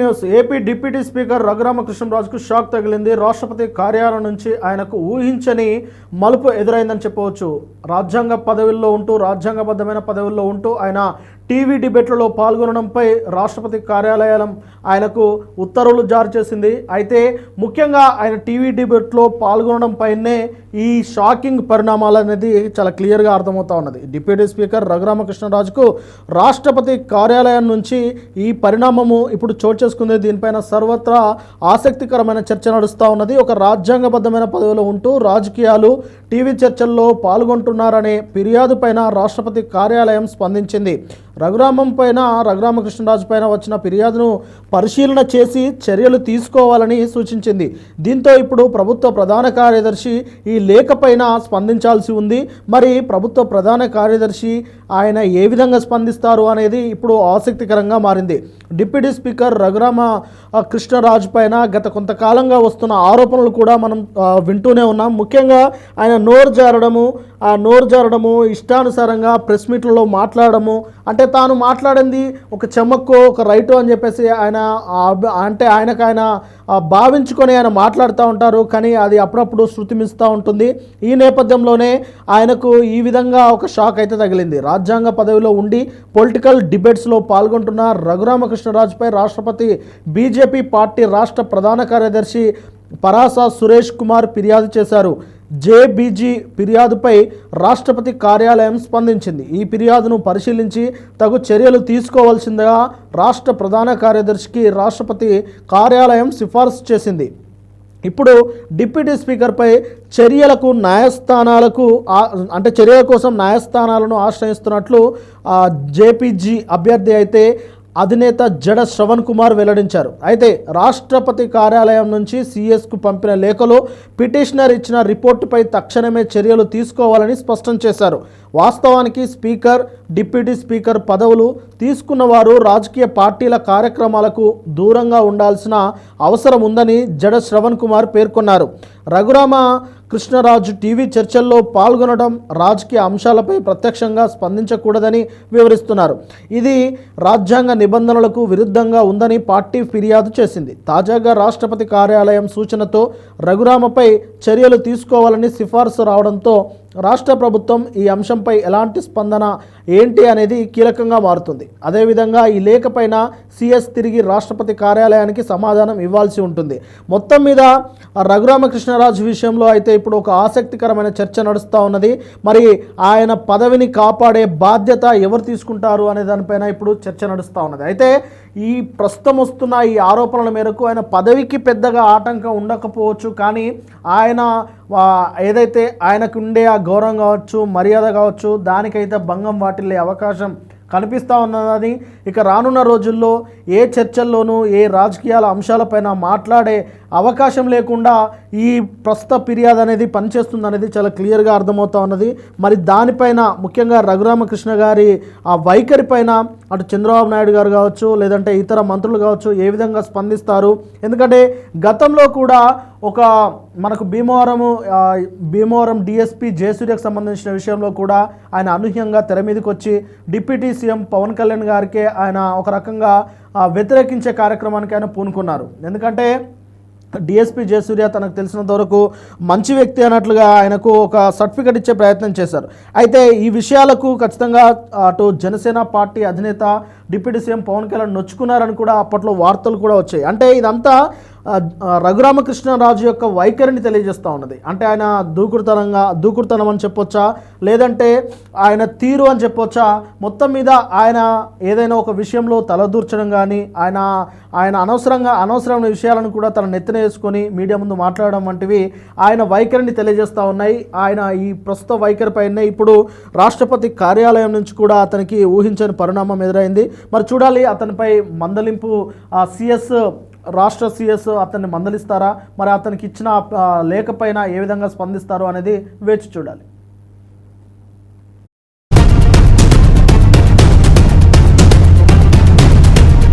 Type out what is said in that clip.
Breaking news. AP deputy speaker రఘురామకృష్ణరాజుకు shock తగిలింది. రాష్ట్రపతి కార్యాలయం నుంచి ఆయనకు ఊహించని మలుపు ఎదురైందని చెప్పవచ్చు. రాజ్యాంగ పదవుల్లో ఉంటూ రాజ్యాంగబద్ధమైన పదవుల్లో ఉంటూ ఆయన టీవీ డిబేట్లలో పాల్గొనడంపై రాష్ట్రపతి కార్యాలయం ఆయనకు ఉత్తర్వులు జారీ చేసింది. అయితే ముఖ్యంగా ఆయన టీవీ డిబేట్లో పాల్గొనడంపైనే ఈ షాకింగ్ పరిణామాలు అనేది చాలా క్లియర్గా అర్థమవుతా ఉన్నది. డిప్యూటీ స్పీకర్ రఘురామకృష్ణరాజుకు రాష్ట్రపతి కార్యాలయం నుంచి ఈ పరిణామము ఇప్పుడు చోటు చేసుకుంది. దీనిపైన సర్వత్రా ఆసక్తికరమైన చర్చ నడుస్తూ ఉన్నది. ఒక రాజ్యాంగబద్ధమైన పదవిలో ఉంటూ రాజకీయాలు టీవీ చర్చల్లో పాల్గొంటున్నారనే ఫిర్యాదు పైన రాష్ట్రపతి కార్యాలయం స్పందించింది. రఘురామం పైన రఘురామకృష్ణరాజు పైన వచ్చిన ఫిర్యాదును పరిశీలన చేసి చర్యలు తీసుకోవాలని సూచించింది. దీంతో ఇప్పుడు ప్రభుత్వ ప్రధాన కార్యదర్శి ఈ లేఖ పైన స్పందించాల్సి ఉంది. మరి ప్రభుత్వ ప్రధాన కార్యదర్శి ఆయన ఏ విధంగా స్పందిస్తారు అనేది ఇప్పుడు ఆసక్తికరంగా మారింది. డిప్యూటీ స్పీకర్ రఘురామ కృష్ణరాజు పైన గత కొంతకాలంగా వస్తున్న ఆరోపణలు కూడా మనం వింటూనే ఉన్నాం. ముఖ్యంగా ఆయన నోరు జారడము ఆ నోరు జారడము ఇష్టానుసారంగా ప్రెస్ మీట్లలో మాట్లాడము అంటే తాను మాట్లాడింది ఒక చెమ్మక్కో ఒక రైటు అని చెప్పేసి ఆయన అంటే ఆయనకు ఆయన భావించుకొని ఆయన మాట్లాడుతూ ఉంటారు. కానీ అది అప్పుడప్పుడు శృతిమిస్తూ ఉంటుంది. ఈ నేపథ్యంలోనే ఆయనకు ఈ విధంగా ఒక షాక్ అయితే తగిలింది. రాజ్యాంగ పదవిలో ఉండి పొలిటికల్ డిబేట్స్లో పాల్గొంటున్న రఘురామకృష్ణరాజుపై రాష్ట్రపతి బీజేపీ పార్టీ రాష్ట్ర ప్రధాన కార్యదర్శి పరాస సురేష్ కుమార్ ఫిర్యాదు చేశారు. జేబీజీ ఫిర్యాదుపై రాష్ట్రపతి కార్యాలయం స్పందించింది. ఈ ఫిర్యాదును పరిశీలించి తగు చర్యలు తీసుకోవాల్సిందిగా రాష్ట్ర ప్రధాన కార్యదర్శికి రాష్ట్రపతి కార్యాలయం సిఫార్సు చేసింది. ఇప్పుడు డిప్యూటీ స్పీకర్పై చర్యలకు న్యాయస్థానాలకు అంటే చర్యల కోసం న్యాయస్థానాలను ఆశ్రయిస్తున్నట్లు జేపీజీ అభ్యర్థి అయితే అధినేత జడ శ్రవణ్ కుమార్ వెల్లడించారు. అయితే రాష్ట్రపతి కార్యాలయం నుంచి సిఎస్కు పంపిన లేఖలో పిటిషనర్ ఇచ్చిన రిపోర్టుపై తక్షణమే చర్యలు తీసుకోవాలని స్పష్టం చేశారు. వాస్తవానికి స్పీకర్ డిప్యూటీ స్పీకర్ పదవులు తీసుకున్న వారు రాజకీయ పార్టీల కార్యక్రమాలకు దూరంగా ఉండాల్సిన అవసరం ఉందని జడ శ్రవణ్ కుమార్ పేర్కొన్నారు. రఘురామ కృష్ణరాజు టీవీ చర్చల్లో పాల్గొనడం రాజకీయ అంశాలపై ప్రత్యక్షంగా స్పందించకూడదని వివరిస్తున్నారు. ఇది రాజ్యాంగ నిబంధనలకు విరుద్ధంగా ఉందని పార్టీ ఫిర్యాదు చేసింది. తాజాగా రాష్ట్రపతి కార్యాలయం సూచనతో రఘురామపై చర్యలు తీసుకోవాలని సిఫార్సు రావడంతో రాష్ట్ర ప్రభుత్వం ఈ అంశంపై ఎలాంటి స్పందన ఏంటి అనేది కీలకంగా మారుతుంది. అదేవిధంగా ఈ లేఖ పైన సిఎస్ తిరిగి రాష్ట్రపతి కార్యాలయానికి సమాధానం ఇవ్వాల్సి ఉంటుంది. మొత్తం మీద రఘురామకృష్ణరాజు విషయంలో అయితే ఇప్పుడు ఒక ఆసక్తికరమైన చర్చ నడుస్తూ ఉన్నది. మరి ఆయన పదవిని కాపాడే బాధ్యత ఎవరు తీసుకుంటారు అనే దానిపైన ఇప్పుడు చర్చ నడుస్తూ ఉన్నది. అయితే ఈ ప్రస్తుతం వస్తున్న ఈ ఆరోపణల మేరకు ఆయన పదవికి పెద్దగా ఆటంకం ఉండకపోవచ్చు కానీ ఆయన ఏదైతే ఆయనకు ఉండే ఆ గౌరవం కావచ్చు మర్యాద కావచ్చు దానికైతే భంగం వాటిల్లే అవకాశం కనిపిస్తూ ఉన్నదని ఇక రానున్న రోజుల్లో ఏ చర్చల్లోనూ ఏ రాజకీయాల అంశాలపైన మాట్లాడే అవకాశం లేకుండా ఈ ప్రస్తుత ఫిర్యాదు అనేది పనిచేస్తుంది అనేది చాలా క్లియర్గా అర్థమవుతా ఉన్నది. మరి దానిపైన ముఖ్యంగా రఘురామకృష్ణ గారి ఆ వైఖరి పైన అటు చంద్రబాబు నాయుడు గారు కావచ్చు లేదంటే ఇతర మంత్రులు కావచ్చు ఏ విధంగా స్పందిస్తారు? ఎందుకంటే గతంలో కూడా ఒక మనకు భీమవరము భీమవరం డిఎస్పి జయసూర్యకు సంబంధించిన విషయంలో కూడా ఆయన అనూహ్యంగా తెర మీదకి వచ్చి డిప్యూటీ సీఎం పవన్ కళ్యాణ్ గారికి ఆయన ఒక రకంగా వ్యతిరేకించే కార్యక్రమానికి ఆయన పూనుకున్నారు. ఎందుకంటే డిఎస్పీ జయసూర్య తనకు తెలిసినంత వరకు మంచి వ్యక్తి అన్నట్లుగా ఆయనకు ఒక సర్టిఫికెట్ ఇచ్చే ప్రయత్నం చేశారు. అయితే ఈ విషయాలకు ఖచ్చితంగా అటు జనసేన పార్టీ అధినేత డిప్యూటీ సీఎం పవన్ కళ్యాణ్ నొచ్చుకున్నారని కూడా అప్పట్లో వార్తలు కూడా వచ్చాయి. అంటే ఇదంతా రఘురామకృష్ణరాజు యొక్క వైఖరిని తెలియజేస్తూ ఉన్నది. అంటే ఆయన దూకుడుతనంగా దూకుడుతనం అని చెప్పొచ్చా? లేదంటే ఆయన తీరు అని చెప్పొచ్చా? మొత్తం మీద ఆయన ఏదైనా ఒక విషయంలో తలదూర్చడం కానీ ఆయన ఆయన అనవసరంగా అనవసరమైన విషయాలను కూడా తన నెత్తిన వేసుకొని మీడియా ముందు మాట్లాడడం వంటివి ఆయన వైఖరిని తెలియజేస్తూ ఉన్నాయి. ఆయన ఈ ప్రస్తుత వైఖరి పైనే ఇప్పుడు రాష్ట్రపతి కార్యాలయం నుంచి కూడా అతనికి ఊహించని పరిణామం ఎదురైంది. మరి చూడాలి అతనిపై మందలింపు సిఎస్ రాష్ట్ర సిఎస్ అతన్ని మందలిస్తారా? మరి అతనికి ఇచ్చిన లేఖపైన లేఖ పైన ఏ విధంగా స్పందిస్తారు అనేది వేచి చూడాలి.